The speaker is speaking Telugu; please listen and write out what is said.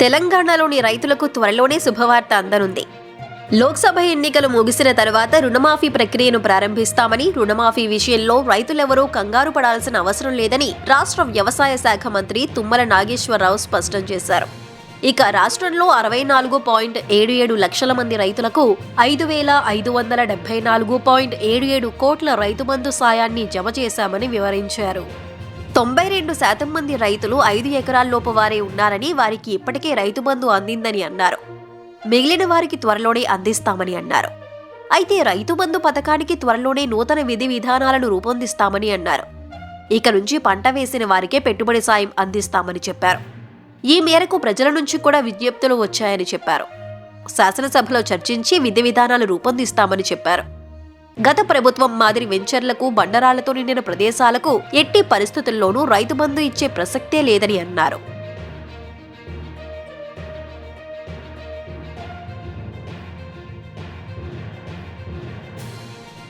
తెలంగాణలోని రైతులకు త్వరలోనే శుభవార్త అందనుంది. లోక్సభ ఎన్నికలు ముగిసిన తర్వాత రుణమాఫీ ప్రక్రియను ప్రారంభిస్తామని రుణమాఫీ విషయంలో రైతులెవరూ కంగారు పడాల్సిన అవసరం లేదని రాష్ట్ర వ్యవసాయ శాఖ మంత్రి తుమ్మల నాగేశ్వరరావు స్పష్టం చేశారు. ఇక రాష్ట్రంలో అరవై నాలుగు పాయింట్ ఏడు ఏడు లక్షల మంది రైతులకు ఐదు వేల ఐదు వందల డెబ్బై నాలుగు పాయింట్ ఏడు ఏడు కోట్ల రైతు బంధు సాయాన్ని జమ చేశామని వివరించారు. తొంభై రెండు శాతం మంది రైతులు ఐదు ఎకరాల్లోపు వారే ఉన్నారని వారికి ఇప్పటికే రైతు బంధు అందిందని అన్నారు. మిగిలిన వారికి త్వరలోనే అందిస్తామని అన్నారు. అయితే రైతు బంధు పథకానికి త్వరలోనే నూతన విధి విధానాలను రూపొందిస్తామని అన్నారు. ఇక నుంచి పంట వేసిన వారికే పెట్టుబడి సాయం అందిస్తామని చెప్పారు. ఈ మేరకు ప్రజల నుంచి కూడా విజ్ఞప్తులు వచ్చాయని చెప్పారు. శాసనసభలో చర్చించి విధి విధానాలు రూపొందిస్తామని చెప్పారు. గత ప్రభుత్వం మాదిరి వెంచర్లకు బండరాళ్ళతో నిండిన ప్రదేశాలకు ఎట్టి పరిస్థితుల్లోనూ రైతు బంధు ఇచ్చే ప్రసక్తే లేదని అన్నారు.